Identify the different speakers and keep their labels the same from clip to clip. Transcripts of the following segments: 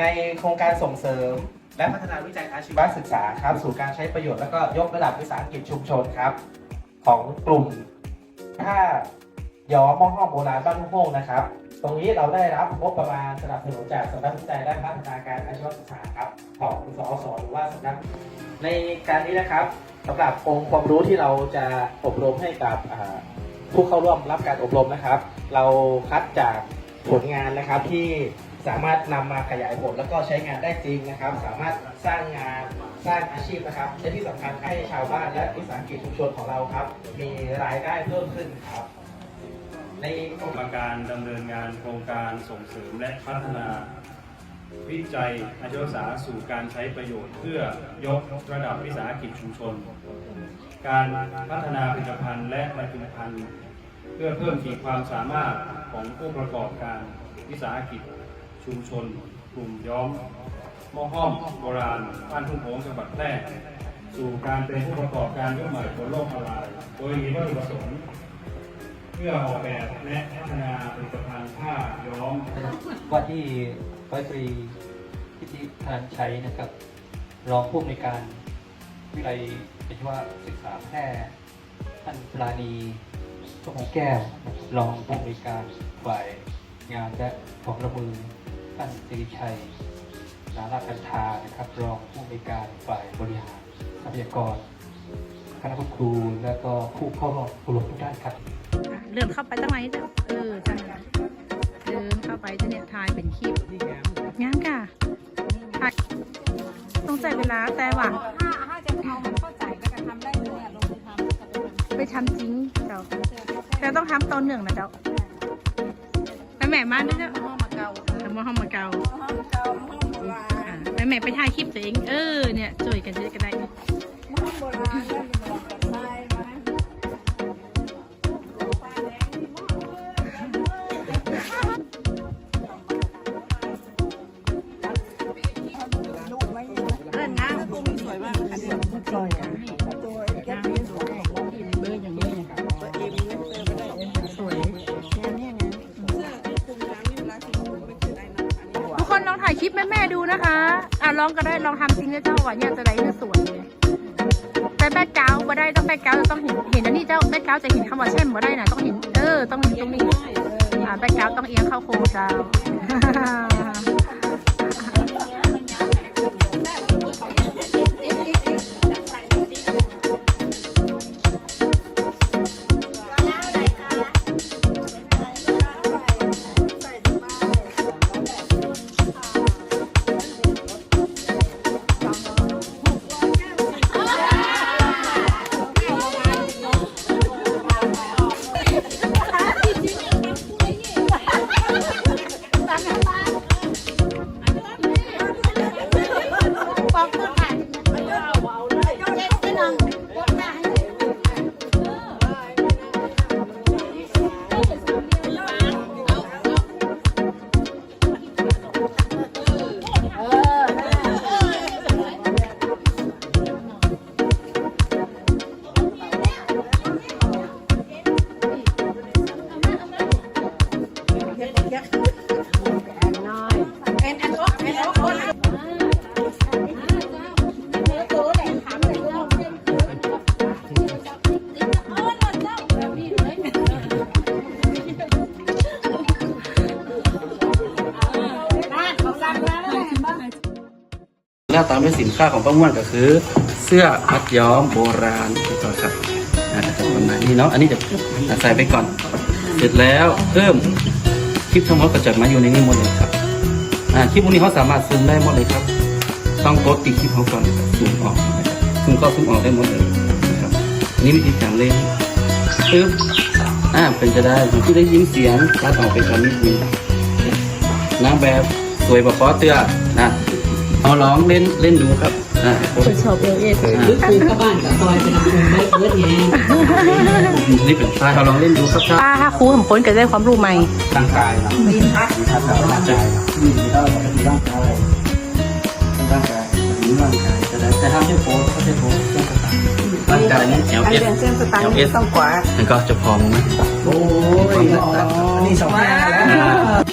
Speaker 1: ในโครงการส่งเสริม และพัฒนาวิจัยอาชีวศึกษาครับสู่การใช้ประโยชน์แล้วก็ยกระดับวิสาหกิจชุมชนครับ ของกลุ่มผ้าย้อมหม้อห้อมโบราณบ้านทุ่งโฮงนะครับ ตรงนี้เราได้รับงบประมาณสนับสนุนจากสำนักวิจัยและพัฒนาการอาชีวศึกษาครับของสอสหรือว่าสำนักในการนี้นะครับสำหรับองค์ความรู้ที่เราจะอบรมให้กับผู้เข้าร่วมรับการอบรมนะครับ เราคัดจากผลงานนะครับที่ สามารถนำมาขยายผลแล้วก็ใช้งานได้จริงนะครับ สามารถสร้างงานสร้างอาชีพนะครับและที่สำคัญให้ชาวบ้านและวิสาหกิจชุมชนของเราครับ มีรายได้เพิ่มขึ้นครับ ใน
Speaker 2: กรรมการดำเนินงานโครงการส่งเสริมและพัฒนาวิจัยอาชีวศึกษาสู่การใช้ประโยชน์ เพื่อยกระดับวิสาหกิจชุมชน การพัฒนาผลิตภัณฑ์และผลิตภัณฑ์ เพื่อเพิ่มขีดความสามารถของผู้ประกอบการวิสาหกิจ ชุมชน กลุ่มย้อมหม้อห้อมโบราณบ้านทุ่งโหงจังหวัดแพร่สู่การเป็นผู้ประกอบการยุคใหม่บนโลกออนไลน์โดยมีวัตถุประสงค์เพื่อออกแบบและพัฒนาผลิตภัณฑ์ผ้าย้อม
Speaker 3: ว่าที่ร้อยตรีพิธิธนันชัยนะครับ รองผู้อำนวยการวิทยาลัยอาชีวศึกษาแพร่ท่านปราณีชมงแก้วนะครับรองผู้อำนวยการฝ่ายงานและของระมือ ท่านสิริชัยนารากันทานะครับ รองผู้อำนการฝ่ายบริหารทรัพยากร คณะครูและก็ผู้เข้าร่วมอบรมทุกท่านครับ
Speaker 4: เลื่อนเข้าไปตั้งไหนจ้เออจังเดินเข้าไปจะเนี่ยถ่ายเป็นคลิปงามค่ะถ่ายต้องใช้เวลาแต่ว่า
Speaker 5: ถ้าถ้าจะเอามันเข้าใจก็จะทำได้เลยอะลงมือทำก็จะเป็น
Speaker 4: ไปทำจริงเจ้าแต่ต้องทำตอนหนึ่งนะเจ้าไปแม่มาด้วยเจ้า
Speaker 5: ห้องำ
Speaker 4: มาห้องมาเกา
Speaker 5: ห้องเกาห้องโบราณ
Speaker 4: อ่าไปแม่ไปถ่ายคลิปตัวเอง เออ เนี่ยช่วยกันจะกันได้
Speaker 5: ห้องโบราณแล้วมีหมวกกันได้ไหมเล่นน้ำกุ้งสวยมากอันนี้สวยอะ อะ
Speaker 4: ลองก็ได้ลองทำจริงนะเจ้าว่าเนี่ยจะได้คือสวยเลยแต่แม่เก้าวด์บ่ได้ต้องแม่เก้าวจะต้องเห็นเห็นอันนี้เจ้าแม่เก้าวจะเห็นคำว่าแช่มบ่ได้นะต้องเห็นเออต้องเห็นตรงนี้อ่าแม่เก้าวต้องเอียงเข้าโค้งเจ้า
Speaker 6: หน้าตามด้วยสินค้าของป้าม่วนก็คือ เสื้อมัดย้อมโบราณนี่ก่อครับอ่าจะประมาณนี้เนาะอันนี้จะใส่ไปก่อน เสร็จแล้วเพิ่ม คลิปทั้งหมดก็จะมาอยู่ในนี้หมดเลยครับอ่าคลิปพวกนี้เขาสามารถซูมได้หมดเลยครับต้องกดติดคลิปเขาก่อนนะครับซูมออกซูมเข้าซูมออกได้หมดเลยนะครับนนี้วิธีการเล่นปึ๊บอ่าเป็นจะได้ผมที่ได้ยินเสียงตัดออกไปก่อนนิดนึงนางแบบสวยแบบฟอเตือนะเอาลองเล่นเล่นดูครับ คนชอบเอลเอสคือเข้าบ้านกับซอยเป็นคนไม่เพิร์ดไงนี่เป็นทรายเอาลองเล่นดูครับครับ
Speaker 4: ป้าถ้าครูผมพ้นก็ได้ความรู้ใหม่
Speaker 6: ร่างกายนะดินพัดพัดร่างกายดินเราปกติร่างกายร่างกายหรือร่างกายแต่แต่ถ้าไม่โพสก็จะโพสเส้นสตางค์ร่างกายเนี่ย L S
Speaker 5: เส้นสตัง
Speaker 6: L S
Speaker 5: ต้องกว่า
Speaker 6: มันก็จะพองนะ
Speaker 1: โอ้ยนี่สองแง่แล้ว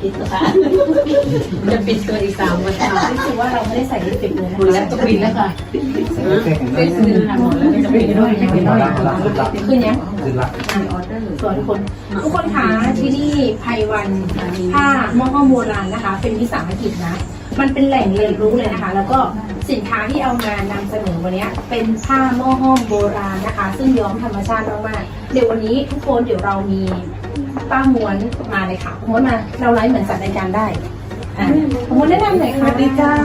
Speaker 5: คิดนะคะจะปิดตัวอีกสามวันรู้สึกว่าเราไม่ได้ใส่ลิปสติกเลยนะแล้วก็ปิดแล้วค่ะเฟซบุ๊กหมดแล้วจะปิดด้วยยังไม่ได้
Speaker 4: ขึ้นยัง
Speaker 1: คือรัก
Speaker 4: สวัสดีทุกคนทุกคนคะที่นี่ไพวันผ้าหม้อห้อมโบราณนะคะ เป็นวิสาหกิจนะ มันเป็นแหล่งเรียนรู้เลยนะคะ แล้วก็สินค้าที่เอามานำเสนอวันนี้เป็นผ้าหม้อห้อมโบราณนะคะ ซึ่งย้อมธรรมชาติมากๆเดี๋ยววันนี้ทุกคนเดี๋ยวเรามี ป้าม้วนมาเลยค่ะม้วนมาเราไลฟ์เหมือนสัตว์รายการได้อะม้วนแนะนำหน่อยค่ะสวัสดีเจ้า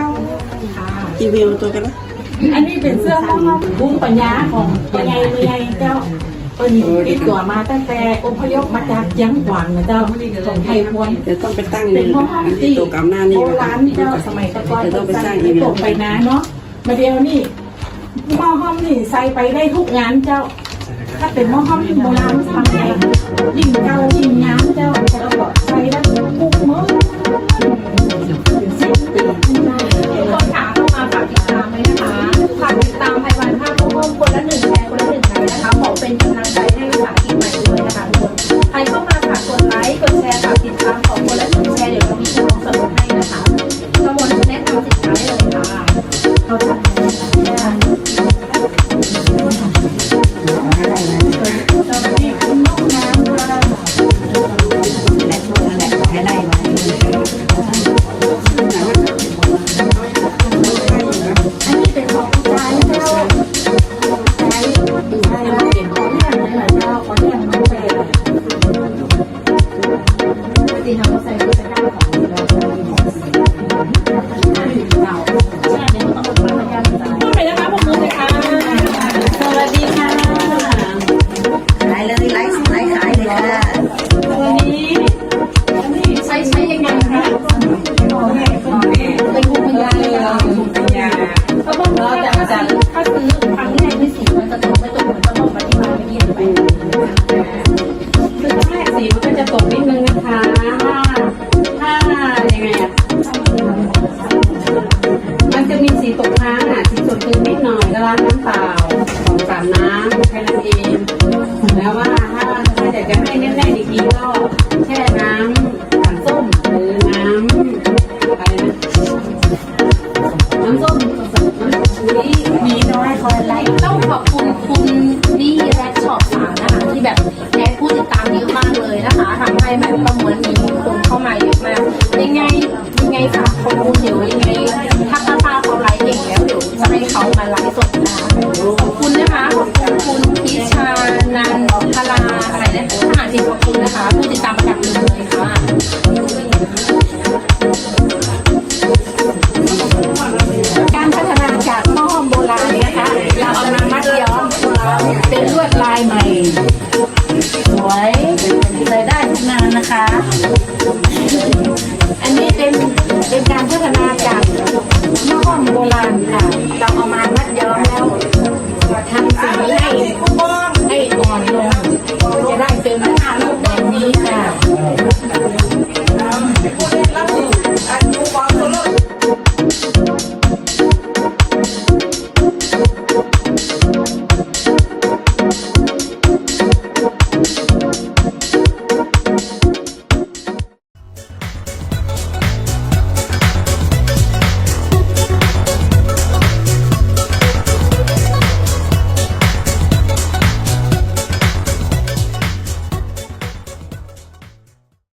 Speaker 4: ค่ะ
Speaker 5: รีวิวตัวกันนะอันนี้เป็นเสื้อของบุ้งปัญญาของปัญญาเมืองเจ้าเปิ้นติดตัวมาตั้งแต่อพยพมาจากยังหวังนะเจ้าของไทยพวน
Speaker 7: เดี๋ยวต้องไปตั้ง
Speaker 5: เป็นหม้อห้อมที่
Speaker 7: ตัวกำหน้านี่
Speaker 5: โบ
Speaker 7: นะ
Speaker 5: ราณเจ้าสมัยตะกอน
Speaker 7: เดี๋ยวต้องไปสร้างอี
Speaker 5: ต
Speaker 7: เวน
Speaker 5: ก
Speaker 7: ต์
Speaker 5: ไปนะเนาะมาเดียวนี่หม้อห้อมนี่ใส่ไปได้ทุกงานเจ้า ถ้าเป็นหม้อห้อมโบราณทำไงยิ่งเก่ายิ่งงามเจ้า
Speaker 4: น้ำส้ม Hello.